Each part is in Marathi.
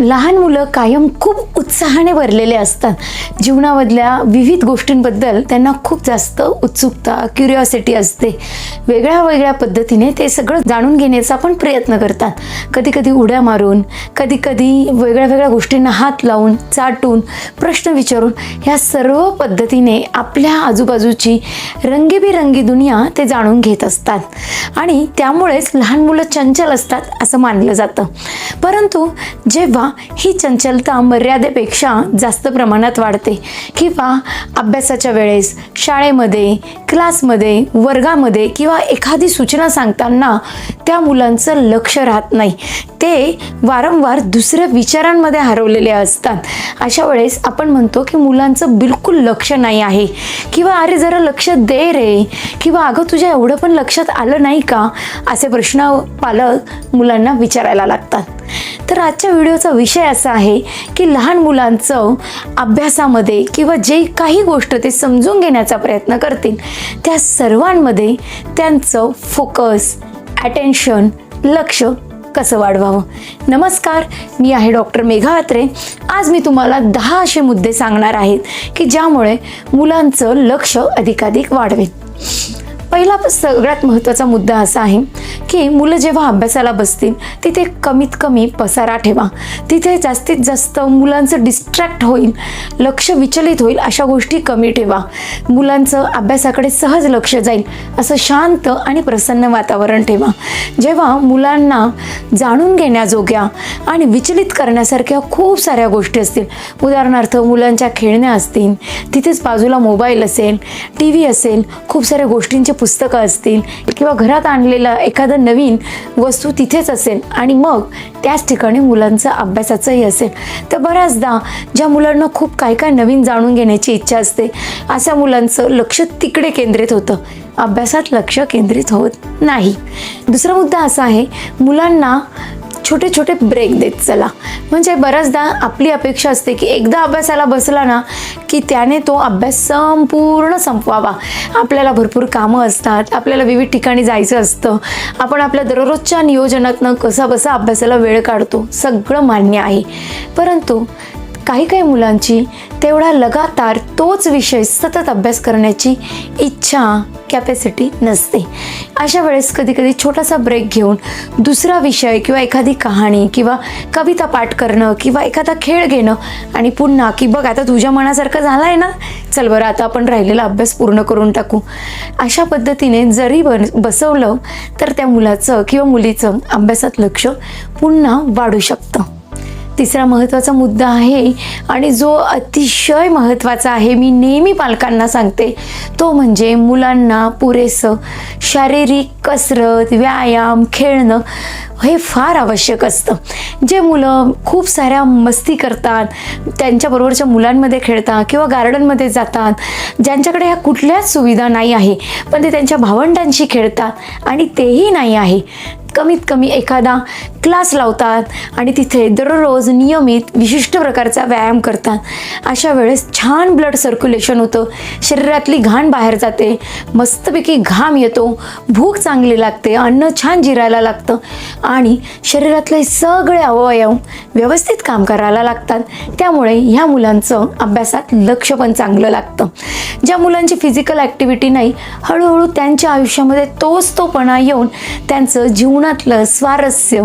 लहान मुलं कायम खूप उत्साहाने भरलेले असतात. जीवनामधल्या विविध गोष्टींबद्दल त्यांना खूप जास्त उत्सुकता क्युरिओसिटी असते. वेगळ्या वेगळ्या पद्धतीने ते सगळं जाणून घेण्याचा पण प्रयत्न करतात. कधी कधी उड्या मारून कधी कधी वेगळ्या वेगळ्या गोष्टींना हात लावून चाटून प्रश्न विचारून ह्या सर्व पद्धतीने आपल्या आजूबाजूची रंगीबिरंगी दुनिया ते जाणून घेत असतात. आणि त्यामुळेच लहान मुलं चंचल असतात असं मानलं जातं. परंतु जेव्हा ही चंचलता मर्यादेपेक्षा जास्त प्रमाणात वाढते. किंवा अभ्यासाच्या वेळेस शाळेमध्ये क्लासमध्ये वर्गामध्ये किंवा एखादी सूचना सांगताना त्या मुलांचं लक्ष राहत नाही. ते वारंवार दुसऱ्या विचारांमध्ये हरवलेले असतात. अशा वेळेस आपण म्हणतो की मुलांचं बिलकुल लक्ष नाही आहे. किंवा अरे जरा लक्ष दे रे. किंवा अगं तुझ्या एवढं पण लक्षात आलं नाही का? असे प्रश्न पालक मुलांना विचारायला लागतात. तर आजच्या व्हिडिओचा विषय असा आहे की लहान मुलांचं अभ्यासामध्ये किंवा जे काही गोष्ट ते समजून घेण्याचा प्रयत्न करतील त्या सर्वांमध्ये त्यांचं फोकस अटेन्शन लक्ष कसं वाढवावं? नमस्कार मी आहे डॉक्टर मेघा अत्रे. आज मी तुम्हाला दहा असे मुद्दे सांगणार आहेत की ज्यामुळे मुलांचं लक्ष अधिकाधिक वाढवेल. पहिला सगळ्यात महत्त्वाचा मुद्दा असा आहे की मुलं जेव्हा अभ्यासाला बसतील तिथे कमीत कमी पसारा ठेवा. तिथे जास्तीत जास्त मुलांचं डिस्ट्रॅक्ट होईल लक्ष विचलित होईल अशा गोष्टी कमी ठेवा. मुलांचं अभ्यासाकडे सहज लक्ष जाईल असं शांत आणि प्रसन्न वातावरण ठेवा. जेव्हा मुलांना जाणून घेण्याजोग्या आणि विचलित करण्यासारख्या खूप साऱ्या गोष्टी असतील उदाहरणार्थ मुलांच्या खेळण्या असतील तिथेच बाजूला मोबाईल असेल टी व्ही असेल खूप साऱ्या गोष्टींचे पुस्तकं असतील किंवा घरात आणलेलं एखादं नवीन वस्तू तिथेच असेल आणि मग त्याच ठिकाणी मुलांचं अभ्यासाचंही असेल. तर बऱ्याचदा ज्या मुलांना खूप काय काय नवीन जाणून घेण्याची इच्छा असते अशा मुलांचं लक्ष तिकडे केंद्रित होतं. अभ्यासात लक्ष केंद्रित होत नाही. दुसरा मुद्दा असा आहे मुलांना छोटे छोटे ब्रेक देत चला. म्हणजे बऱ्याचदा आपली अपेक्षा असते की एकदा अभ्यासाला बसला ना की त्याने तो अभ्यास संपूर्ण संपवावा. आपल्याला भरपूर कामं असतात आपल्याला विविध ठिकाणी जायचं असतं. आपण आपल्या दररोजच्या नियोजनातनं कसा बसा अभ्यासाला वेळ काढतो सगळं मान्य आहे. परंतु काही काही मुलांची तेवढा लगातार तोच विषय सतत अभ्यास करण्याची इच्छा कॅपॅसिटी नसते. अशा वेळेस कधीकधी छोटासा ब्रेक घेऊन दुसरा विषय किंवा एखादी कहाणी किंवा कविता पाठ करणं किंवा एखादा खेळ घेणं आणि पुन्हा की बघ आता तुझ्या मनासारखं झालं आहे ना? चल बरं आता आपण राहिलेला अभ्यास पूर्ण करून टाकू. अशा पद्धतीने जरी बन बसवलं तर त्या मुलाचं किंवा मुलीचं अभ्यासात लक्ष पुन्हा वाढू शकतं. तिसरा महत्त्वाचा मुद्दा आहे आणि जो अतिशय महत्त्वाचा आहे मी नेहमी पालकांना सांगते तो म्हणजे मुलांना पुरेसं शारीरिक कसरत व्यायाम खेळणं हे फार आवश्यक असतं. जे मुलं खूप साऱ्या मस्ती करतात त्यांच्याबरोबरच्या मुलांमध्ये खेळतात किंवा गार्डनमध्ये जातात ज्यांच्याकडे ह्या कुठल्याच सुविधा नाही आहे पण ते त्यांच्या भावंडांशी खेळतात आणि तेही नाही आहे. कमीत कमी एखादा क्लास लावतात आणि तिथे दररोज नियमित विशिष्ट प्रकारचा व्यायाम करतात. अशा वेळेस छान ब्लड सर्क्युलेशन होतं. शरीरातली घाण बाहेर जाते. मस्तपैकी घाम येतो. भूक चांगली लागते. अन्न छान जिरायला लागतं. आणि शरीरातले सगळे अवयव व्यवस्थित काम करायला लागतात. त्यामुळे ह्या मुलांचं अभ्यासात लक्ष पण चांगलं लागतं. ज्या मुलांची फिजिकल ॲक्टिव्हिटी नाही हळूहळू त्यांच्या आयुष्यामध्ये तोच तोपणा येऊन त्यांचं जीवनातलं स्वारस्य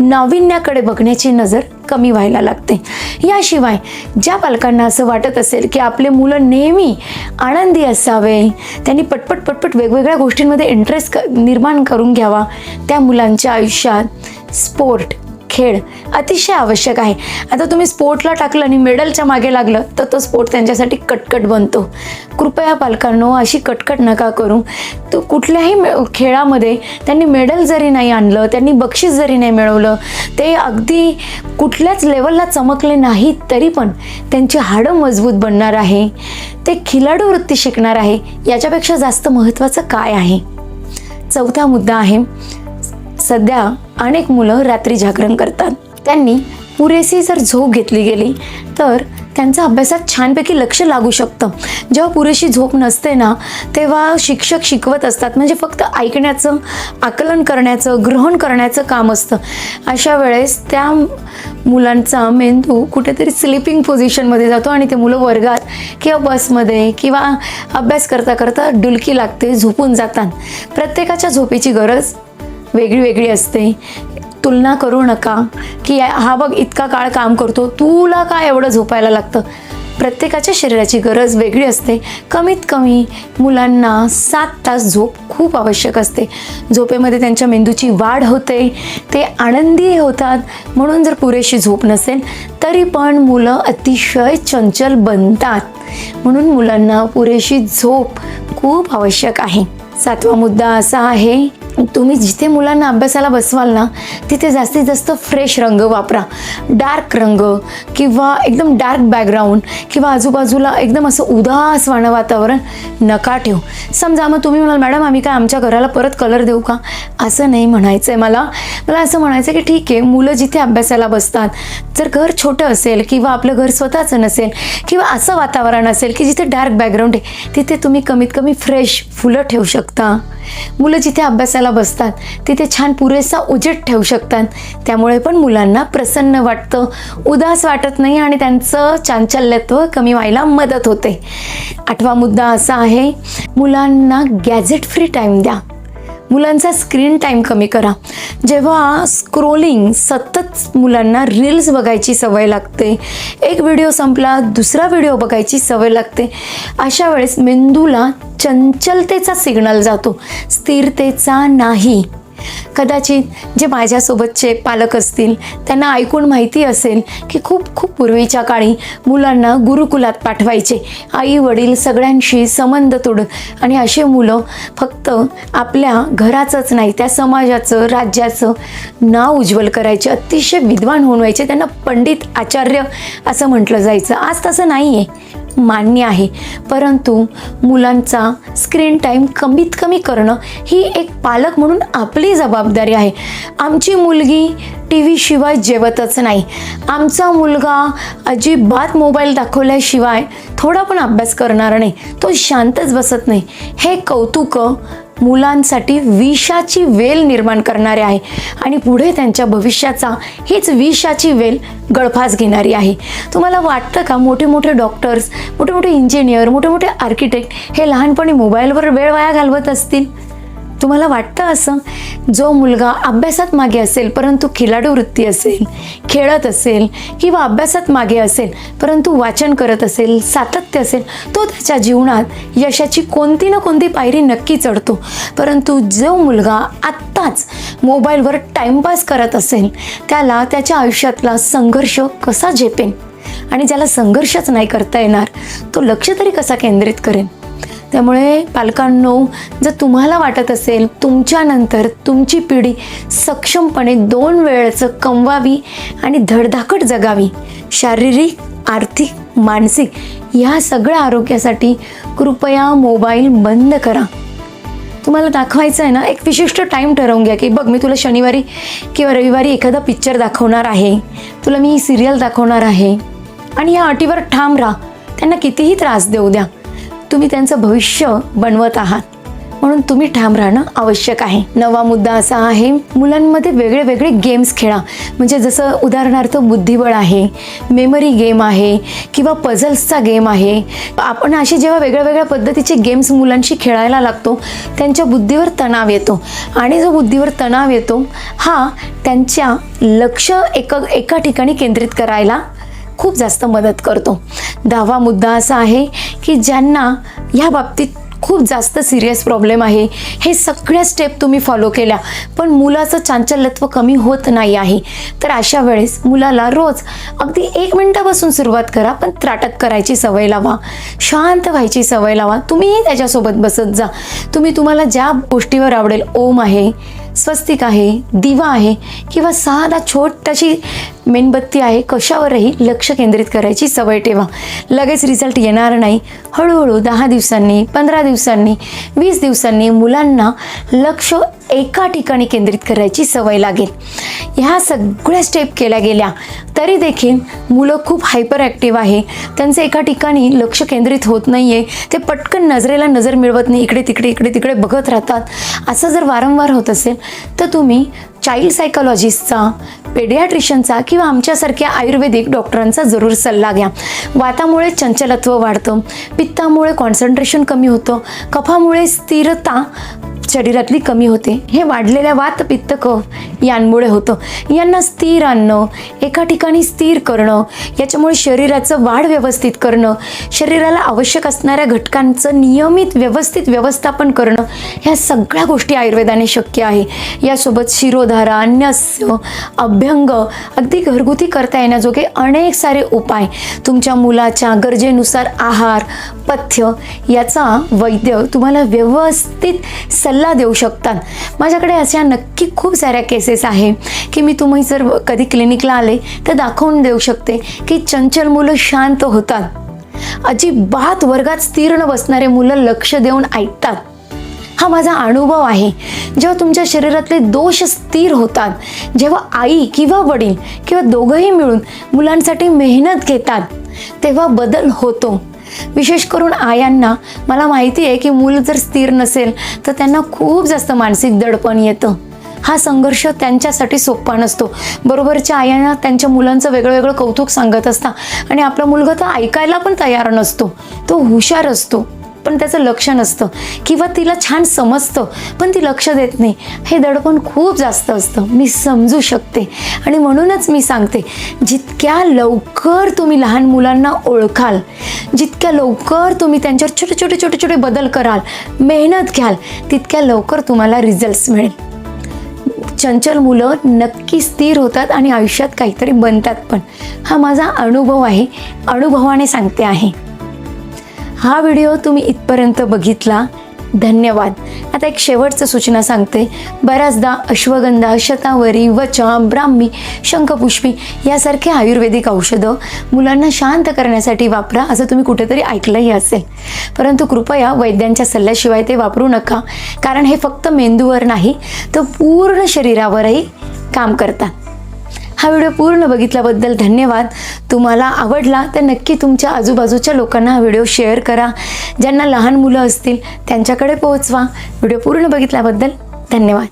नाविन्याकडे बघण्याची नजर कमी व्हायला लागते. याशिवाय ज्या पालकांना असं वाटत असेल की आपले मुलं नेहमी आनंदी असावे त्यांनी पटपट पटपट वेगवेगळ्या गोष्टींमध्ये इंटरेस्ट क निर्माण करून घ्यावा त्या मुलांच्या आयुष्यात स्पोर्ट खेळ अतिशय आवश्यक आहे. आता तुम्ही स्पोर्टला टाकलं आणि मेडलच्या मागे लागलं तर तो स्पोर्ट त्यांच्यासाठी कटकट बनतो. कृपया पालकांनो अशी कटकट नका करू. तो कुठल्याही मे- खेळामध्ये त्यांनी मेडल जरी नाही आणलं त्यांनी बक्षीस जरी नाही मिळवलं ते अगदी कुठल्याच लेवलला चमकले नाहीत तरी पण त्यांची हाडं मजबूत बनणार आहे. ते खिलाडू वृत्ती शिकणार आहे. याच्यापेक्षा जास्त महत्त्वाचं काय आहे? चौथा मुद्दा आहे सध्या अनेक मुलं रात्री जागरण करतात. त्यांनी पुरेशी जर झोप घेतली गेली तर त्यांचा अभ्यासात छानपैकी लक्ष लागू शकतं. जेव्हा पुरेशी झोप नसते ना तेव्हा शिक्षक शिकवत असतात. म्हणजे फक्त ऐकण्याचं आकलन करण्याचं ग्रहण करण्याचं काम असतं. अशा वेळेस त्या मुलांचा मेंदू कुठेतरी स्लिपिंग पोझिशनमध्ये जातो आणि ते मुलं वर्गात किंवा बसमध्ये किंवा अभ्यास करता करता डुलकी लागते झोपून जातात. प्रत्येकाच्या झोपेची गरज वेगळी वेगळी असते. तुलना करू नका की हा बघ इतका काळ काम करतो तुला काय एवढं झोपायला लागतं? प्रत्येकाच्या शरीराची गरज वेगळी असते. कमीत कमी मुलांना सात तास झोप खूप आवश्यक असते. झोपेमध्ये त्यांच्या मेंदूची वाढ होते ते आनंदी होतात. म्हणून जर पुरेशी झोप नसेल तरी पण मुलं अतिशय चंचल बनतात. म्हणून मुलांना पुरेशी झोप खूप आवश्यक आहे. सातवा मुद्दा असा आहे तुम्ही जिथे मुलांना अभ्यासाला बसवाल ना तिथे जास्तीत जास्त फ्रेश रंग वापरा. डार्क रंग किंवा एकदम डार्क बॅकग्राऊंड किंवा आजूबाजूला एकदम असं उदासवाणं वातावरण नका ठेवू. समजा मग तुम्ही म्हणाल मॅडम आम्ही काय आमच्या घराला परत कलर देऊ का? असं नाही म्हणायचं आहे मला. मला असं म्हणायचं की ठीक आहे मुलं जिथे अभ्यासाला बसतात जर घर छोटं असेल किंवा आपलं घर स्वतःचं नसेल किंवा असं वातावरण असेल की जिथे डार्क बॅकग्राऊंड आहे तिथे तुम्ही कमीत कमी फ्रेश फुलं ठेवू शकता. मुलं जिथे अभ्यासाला बसतात. तिथे छान पुरेसा उजेड ठेवू शकतात. त्यामुळे पण मुलांना प्रसन्न वाटतं. उदास वाटत नाही आणि त्यांचं चांचल्यत्व कमी व्हायला मदत होते. आठवा मुद्दा असा आहे मुलांना गॅजेट फ्री टाईम द्या. मुलांचा स्क्रीन टाईम कमी करा. जेव्हा स्क्रोलिंग सतत मुलांना रील्स बघायची सवय लागते एक व्हिडिओ संपला दुसरा व्हिडिओ बघायची सवय लागते. अशा वेळेस मेंदूला चंचलतेचा सिग्नल जातो. स्थिरतेचा नाही. कदाचित जे माझ्यासोबतचे पालक असतील त्यांना ऐकून माहिती असेल की खूप खूप पूर्वीच्या काळी मुलांना गुरुकुलात पाठवायचे. आई वडील सगळ्यांशी संबंध तोडून आणि असे मुलं फक्त आपल्या घराचंच नाही त्या समाजाचं राज्याचं नाव उज्ज्वल करायचे अतिशय विद्वान होऊन व्हायचे त्यांना पंडित आचार्य असं म्हटलं जायचं. आज तसं नाही आहे मान्य आहे. परंतु मुलांचा स्क्रीन टाईम कमीत कमी करणं ही एक पालक म्हणून आपली जबाबदारी आहे. आमची मुलगी टी व्हीशिवाय जेवतच नाही. आमचा मुलगा अजिबात मोबाईल दाखवल्याशिवाय थोडा पण अभ्यास करणार नाही. तो शांतच बसत नाही. हे कौतुकं मुलांसाठी विषाची वेल निर्माण करणारे आहे आणि पुढे त्यांच्या भविष्याचा हीच विषाची वेल गळफास घेणारी आहे. तुम्हाला वाटतं का मोठे मोठे डॉक्टर्स मोठे मोठे इंजिनियर मोठे मोठे आर्किटेक्ट हे लहानपणी मोबाईलवर वेळ वाया घालवत असतील? तुम्हाला वाटतं असं? जो मुलगा अभ्यासात मागे असेल परंतु खिलाडू वृत्ती असेल खेळत असेल किंवा अभ्यासात मागे असेल परंतु वाचन करत असेल सातत्य असेल तो त्याच्या जीवनात यशाची कोणती ना कोणती पायरी नक्की चढतो. परंतु जो मुलगा आत्ताच मोबाईलवर टाईमपास करत असेल त्याला त्याच्या आयुष्यातला संघर्ष कसा झेपेन? आणि ज्याला संघर्षच नाही करता येणार तो लक्ष तरी कसा केंद्रित करेन? त्यामुळे पालकांनो जर तुम्हाला वाटत असेल तुमच्यानंतर तुमची पिढी सक्षमपणे दोन वेळचं कमवावी आणि धडधाकट जगावी शारीरिक आर्थिक मानसिक ह्या सगळ्या आरोग्यासाठी कृपया मोबाईल बंद करा. तुम्हाला दाखवायचं आहे ना एक विशिष्ट टाईम ठरवून घ्या की बघ मी तुला शनिवारी किंवा रविवारी एखादा पिक्चर दाखवणार आहे. तुला मी सिरियल दाखवणार आहे. आणि या अटीवर ठाम राहा. त्यांना कितीही त्रास देऊ द्या. तुम्ही त्यांचं भविष्य बनवत आहात. म्हणून तुम्ही ठाम राहणं आवश्यक आहे. नवा मुद्दा असा आहे मुलांमध्ये वेगळे वेगळे गेम्स खेळा. म्हणजे जसं उदाहरणार्थ बुद्धिबळ आहे मेमरी गेम आहे किंवा पझल्सचा गेम आहे. आपण असे जेव्हा वेगळ्या वेगळ्या पद्धतीचे गेम्स मुलांशी खेळायला लागतो त्यांच्या बुद्धीवर तणाव येतो. आणि जो बुद्धीवर तणाव येतो हा त्यांच्या लक्ष एका एका ठिकाणी केंद्रित करायला खूप जास्त मदत करतो. दहावा मुद्दा असा आहे की ज्यांना ह्या बाबतीत खूप जास्त सिरियस प्रॉब्लेम आहे हे सगळ्या स्टेप तुम्ही फॉलो केल्या. पण मुलाचं चांचल्यत्व कमी होत नाही आहे. तर अशा वेळेस मुलाला रोज अगदी एक मिनटापासून सुरुवात करा पण त्राटक करायची सवय लावा. शांत व्हायची सवय लावा. तुम्हीही त्याच्यासोबत बसत जा. तुम्ही तुम्हाला ज्या गोष्टीवर आवडेल ओम आहे. स्वस्तिक आहे दिवा आहे किंवा साधा छोटशी मेणबत्ती आहे कशावरही लक्ष केंद्रित करायची सवय ठेवा. लगेच रिझल्ट येणार नाही. हळूहळू दहा दिवसांनी पंधरा दिवसांनी वीस दिवसांनी मुलांना लक्ष एका ठिकाणी केंद्रित करायची सवय लागेल. ह्या सगळ्या स्टेप केल्या गेल्या. तरी देखील मुलं खूप हायपर ॲक्टिव्ह आहे. त्यांचं एका ठिकाणी लक्ष केंद्रित होत नाही आहे ते पटकन नजरेला नजर मिळवत नाही. इकडे तिकडे इकडे तिकडे बघत राहतात. असं जर वारंवार होत असेल तर तुम्ही चाइल्ड सायकोलॉजिस्टचा पेडियाट्रिशियनचा किंवा आमच्यासारख्या आयुर्वेदिक डॉक्टरांचा जरूर सल्ला घ्या. वातामुळे चंचलत्व वाढतं. पित्तामुळे कॉन्सन्ट्रेशन कमी होतं. कफामुळे स्थिरता शरीरातली कमी होते. हे वाढलेल्या वात पित्त कफ यांमुळे होतं. यांना स्थिर आणणं एका ठिकाणी स्थिर करणं याच्यामुळे शरीराचं वाढ व्यवस्थित करणं शरीराला आवश्यक असणाऱ्या घटकांचं नियमित व्यवस्थित व्यवस्थापन करणं ह्या सगळ्या गोष्टी आयुर्वेदाने शक्य आहे. यासोबत शिरोधारा न्यस्य अभ्यंग अगदी घरगुती करता येण्याजोगे अनेक सारे उपाय. तुमच्या मुलाच्या गरजेनुसार आहार पथ्य याचा वैद्य तुम्हाला व्यवस्थित सल्ला देऊ शकतात. माझ्याकडे अशा नक्की खूप साऱ्या केसेस आहे की मी तुम्ही जर कधी क्लिनिकला आले तर दाखवून देऊ शकते की चंचल मुलं शांत होतात. अजिबात वर्गात स्थिर बसणारे मुलं लक्ष देऊन ऐकतात. हा माझा अनुभव आहे. जेव्हा तुमच्या शरीरातले दोष स्थिर होतात जेव्हा आई किंवा वडील किंवा दोघंही मिळून मुलांसाठी मेहनत घेतात तेव्हा बदल होतो. विशेष करून आयांना. मला माहिती आहे की मूल जर स्थिर नसेल तर त्यांना खूप जास्त मानसिक दडपण येतं. हा संघर्ष त्यांच्यासाठी सोपा नसतो. बरोबरच्या आयांना त्यांच्या मुलांचं वेगळं वेगळं कौतुक सांगत असता आणि आपला मुलगा तर ऐकायला पण तयार नसतो. तो हुशार असतो. पण त्याचं लक्ष नसतं. किंवा तिला छान समजतं पण ती लक्ष देत नाही. हे दडपण खूप जास्त असतं. मी समजू शकते. आणि म्हणूनच मी सांगते जितक्या लवकर तुम्ही लहान मुलांना ओळखाल जितक्या लवकर तुम्ही त्यांच्यावर छोटे छोटे छोटे छोटे बदल कराल मेहनत घ्याल तितक्या लवकर तुम्हाला रिझल्ट्स मिळेल. चंचल मुलं नक्की स्थिर होतात आणि आयुष्यात काहीतरी बनतात पण. हा माझा अनुभव आहे. अनुभवाने सांगते आहे. हा व्हिडिओ तुम्ही इथपर्यंत बघितला? धन्यवाद. आता एक शेवटचं सूचना सांगते. बऱ्याचदा अश्वगंधा शतावरी वचा ब्राह्मी शंखपुष्पी यासारखे आयुर्वेदिक औषधं मुलांना शांत करण्यासाठी वापरा असं तुम्ही कुठेतरी ऐकलंही असेल. परंतु कृपया वैद्यांच्या सल्ल्याशिवाय ते वापरू नका. कारण हे फक्त मेंदूवर नाही तर पूर्ण शरीरावरही काम करतात. हा व्हिडिओ पूर्ण बघितल्याबद्दल धन्यवाद. तुम्हाला आवडला तर नक्की तुमच्या आजूबाजूच्या लोकांना हा व्हिडिओ शेअर करा. ज्यांना लहान मुलं असतील त्यांच्याकडे पोहोचवा. व्हिडिओ पूर्ण बघितल्याबद्दल धन्यवाद.